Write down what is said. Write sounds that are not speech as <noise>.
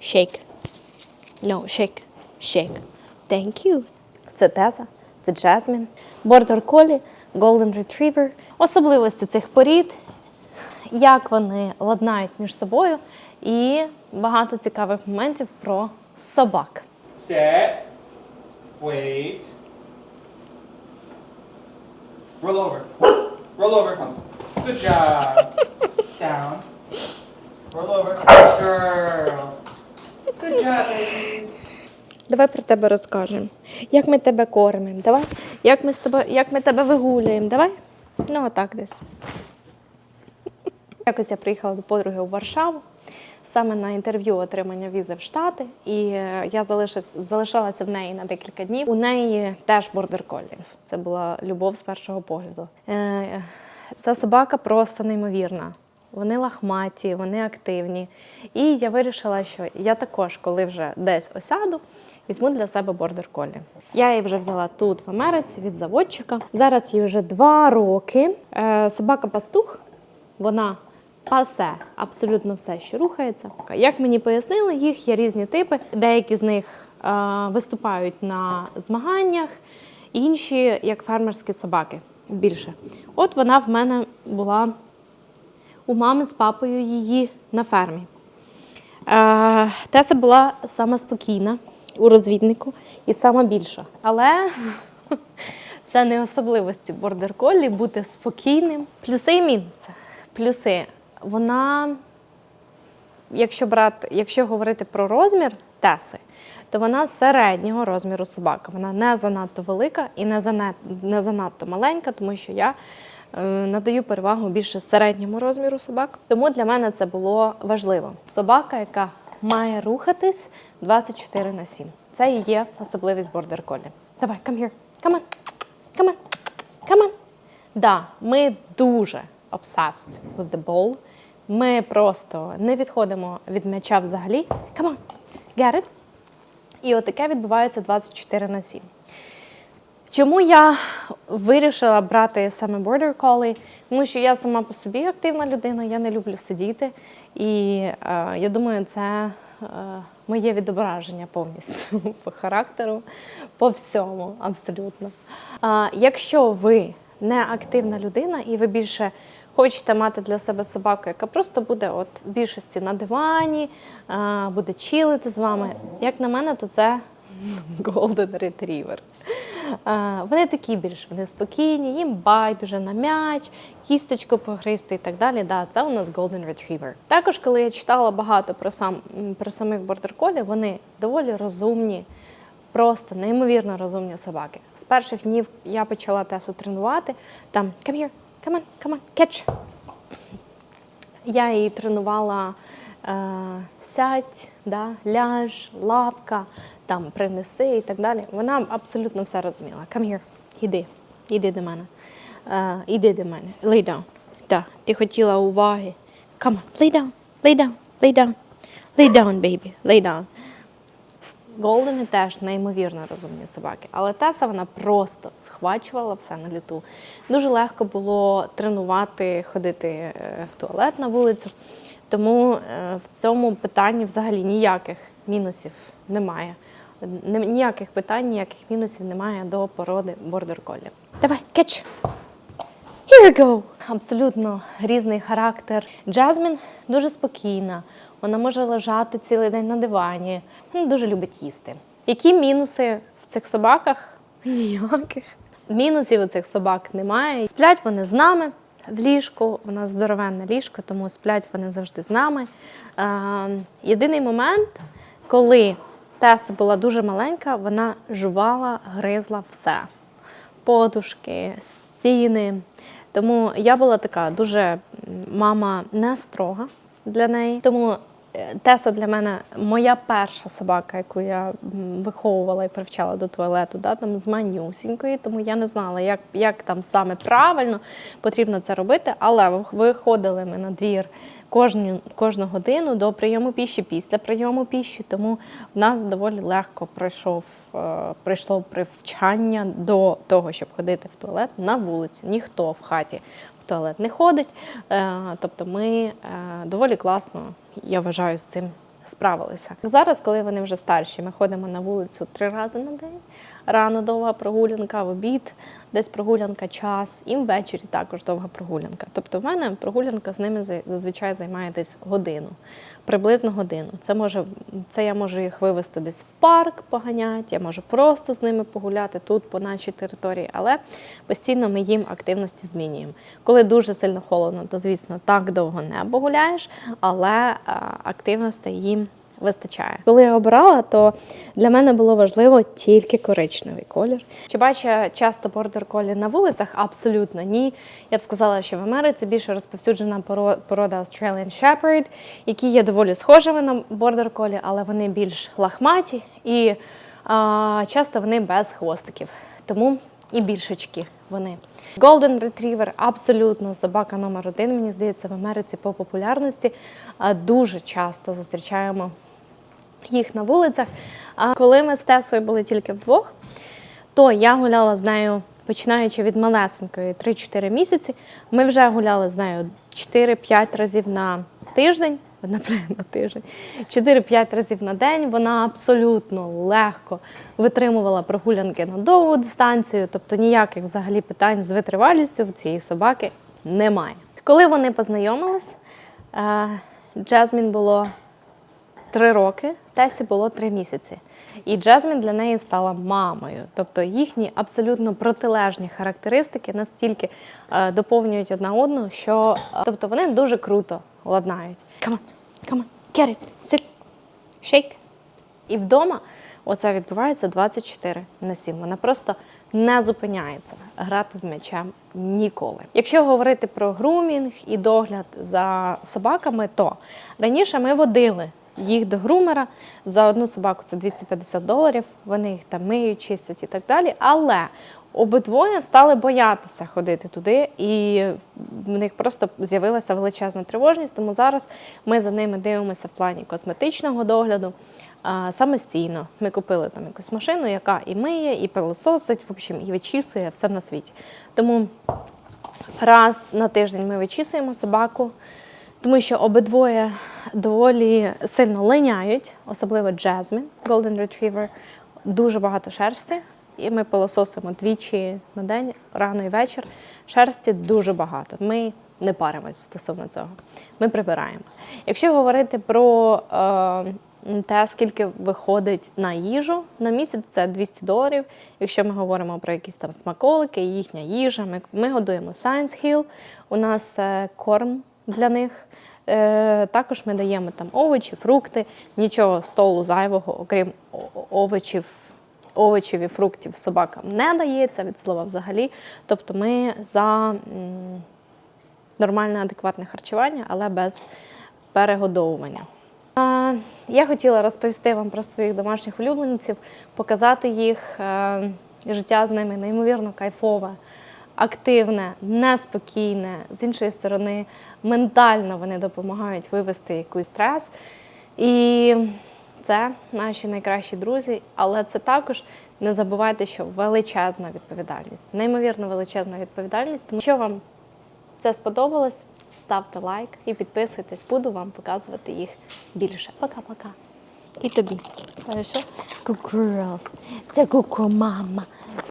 Shake. No, shake. Shake. Thank you. Це Теза, це Джазмін. Бордер Колі, Golden Retriever. Особливості цих порід, як вони ладнають між собою, і багато цікавих моментів про собак. Sit. Wait. Roll over. Roll over. Good job. <laughs> Down. Roll over. Girl. Давай про тебе розкажемо. Як ми тебе кормимо? Давай. Як ми, з тебе, як ми тебе вигулюємо? Давай. Ну, отак десь. <laughs> Якось я приїхала до подруги у Варшаву саме на інтерв'ю отримання візи в Штати, і е, я залишалася в неї на декілька днів. У неї теж бордер коллінг. Це була любов з першого погляду. Е, Ця собака просто неймовірна. Вони лахматі, вони активні. І я вирішила, що я також, коли вже десь осяду, візьму для себе бордер колі. Я її вже взяла тут, в Америці, від заводчика. Зараз їй вже два роки. Е, Собака пастух, вона пасе абсолютно все, що рухається. Як мені пояснили, їх є різні типи. Деякі з них е, виступають на змаганнях, інші як фермерські собаки більше. От вона в мене була у мами з папою її на фермі. Е, Теса була сама спокійна у розвіднику і сама більша. Але <laughs> це не особливості бордер коллі бути спокійним. Плюси і мінуси. Плюси. Вона, якщо брати, якщо говорити про розмір теси, то вона середнього розміру собака. Вона не занадто велика і не занадто, маленька, тому що я надаю перевагу більше середньому розміру собак. Тому для мене це було важливо. Собака, яка має рухатись 24 на 7. Це і є особливість бордер колі. Давай, come here. Come on. Come on. Come on. Да, ми дуже obsessed with the ball. Ми просто не відходимо від м'яча взагалі. Come on. Get it? І отаке відбувається 24 на 7. Чому я вирішила брати саме Border Collie? Тому що я сама по собі активна людина, я не люблю сидіти. І е, я думаю, це е, моє відображення повністю <laughs> по характеру, по всьому, абсолютно. Е, якщо ви не активна людина і ви більше хочете мати для себе собаку, яка просто буде от в більшості на дивані, е, буде чилити з вами, як на мене, то це <laughs> Golden Retriever. Е, Вони такі більш вони спокійні, їм байдуже на м'яч, кісточку погризти і так далі. Да, це у нас Golden Retriever. Також, коли я читала багато про сам про самих бордер колі, вони доволі розумні, просто неймовірно розумні собаки. З перших днів я почала Тесу тренувати. Там come here, come on, come on, catch. Я її тренувала сядь, да, ляж, лапка, там принеси і так далі. Вона абсолютно все розуміла. Come here, іди, іди до мене. Е, іди до мене. Lay down. Да, ти хотіла уваги. Come on, lay down, lay down, lay down. Lay down, baby, lay down. Голдени теж неймовірно розумні собаки, але Теса вона просто схвачувала все на літу. Дуже легко було тренувати, ходити е, в туалет на вулицю. Тому е, в цьому питанні взагалі ніяких мінусів немає. Ніяких питань, ніяких мінусів немає до породи бордер колі. Давай, кетч! Here we go! Абсолютно різний характер. Джазмін дуже спокійна. Вона може лежати цілий день на дивані. Вона дуже любить їсти. Які мінуси в цих собаках? Ніяких. Мінусів у цих собак немає. Сплять вони з нами в ліжку. У нас здоровенне ліжко, тому сплять вони завжди з нами. Е, єдиний момент, коли Теса була дуже маленька, вона жувала, гризла все подушки, стіни. Тому я була така дуже мама не строга для неї. Тому Теса для мене моя перша собака, яку я виховувала і привчала до туалету, да, там з манюсінької, тому я не знала, як, як там саме правильно потрібно це робити. Але виходили ми на двір кожну, кожну годину до прийому піші, після прийому піші. Тому в нас доволі легко пройшов, е, прийшло привчання до того, щоб ходити в туалет на вулиці. Ніхто в хаті в туалет не ходить. Е, Тобто ми е, доволі класно, я вважаю, з цим справилися. Зараз, коли вони вже старші, ми ходимо на вулицю три рази на день. Рано довга прогулянка, в обід, десь прогулянка час, і ввечері також довга прогулянка. Тобто, в мене прогулянка з ними зазвичай займає десь годину, приблизно годину. Це може це я можу їх вивезти десь в парк, поганяти, я можу просто з ними погуляти тут, по нашій території, але постійно ми їм активності змінюємо. Коли дуже сильно холодно, то звісно так довго не погуляєш, але а, активностей їм вистачає. Коли я обирала, то для мене було важливо тільки коричневий колір. Чи бачу часто бордер колі на вулицях? Абсолютно ні. Я б сказала, що в Америці більше розповсюджена поро- порода Australian Shepherd, які є доволі схожими на бордер колі, але вони більш лахматі і а, часто вони без хвостиків. Тому і більшечки вони. Golden Retriever абсолютно собака номер один, мені здається, в Америці по популярності. Дуже часто зустрічаємо їх на вулицях. А коли ми з Тесою були тільки вдвох, то я гуляла з нею, починаючи від малесенької 3-4 місяці. Ми вже гуляли з нею 4-5 разів на тиждень. На, <laughs> на тиждень 4-5 разів на день. Вона абсолютно легко витримувала прогулянки на довгу дистанцію, тобто ніяких взагалі питань з витривалістю в цієї собаки немає. Коли вони познайомились, е, Джазмін було три роки, Тесі було три місяці. І Джазмін для неї стала мамою. Тобто їхні абсолютно протилежні характеристики настільки е, доповнюють одна одну, що е, тобто вони дуже круто ладнають. Come on, come on, get it, sit, shake. І вдома оце відбувається 24 на 7. Вона просто не зупиняється грати з м'ячем ніколи. Якщо говорити про грумінг і догляд за собаками, то раніше ми водили їх до грумера за одну собаку це 250 доларів. Вони їх там миють, чистять і так далі. Але обидвоє стали боятися ходити туди, і в них просто з'явилася величезна тривожність. Тому зараз ми за ними дивимося в плані косметичного догляду самостійно. Ми купили там якусь машину, яка і миє, і пилососить, в общем, і вичісує все на світі. Тому раз на тиждень ми вичісуємо собаку, тому що обидвоє доволі сильно линяють, особливо Jasmine, Golden Retriever, дуже багато шерсті. І ми пилососимо двічі на день, рано і вечір. Шерсті дуже багато. Ми не паримось стосовно цього. Ми прибираємо. Якщо говорити про е, те, скільки виходить на їжу на місяць, це 200 доларів. Якщо ми говоримо про якісь там смаколики, їхня їжа, ми, ми годуємо Science Hill, у нас е, корм для них. Е, також ми даємо там овочі, фрукти, нічого столу зайвого, окрім овочів, овочів і фруктів собакам не дається від слова взагалі. Тобто ми за нормальне, адекватне харчування, але без перегодовування. Я хотіла розповісти вам про своїх домашніх улюбленців, показати їх. Е, Життя з ними неймовірно кайфове, активне, неспокійне. З іншої сторони, ментально вони допомагають вивести якийсь стрес. І це наші найкращі друзі, але це також не забувайте, що величезна відповідальність, неймовірно величезна відповідальність. Тому що вам це сподобалось, ставте лайк і підписуйтесь, буду вам показувати їх більше. Пока-пока. І тобі. Хорошо? Girls. Це good girl, мама.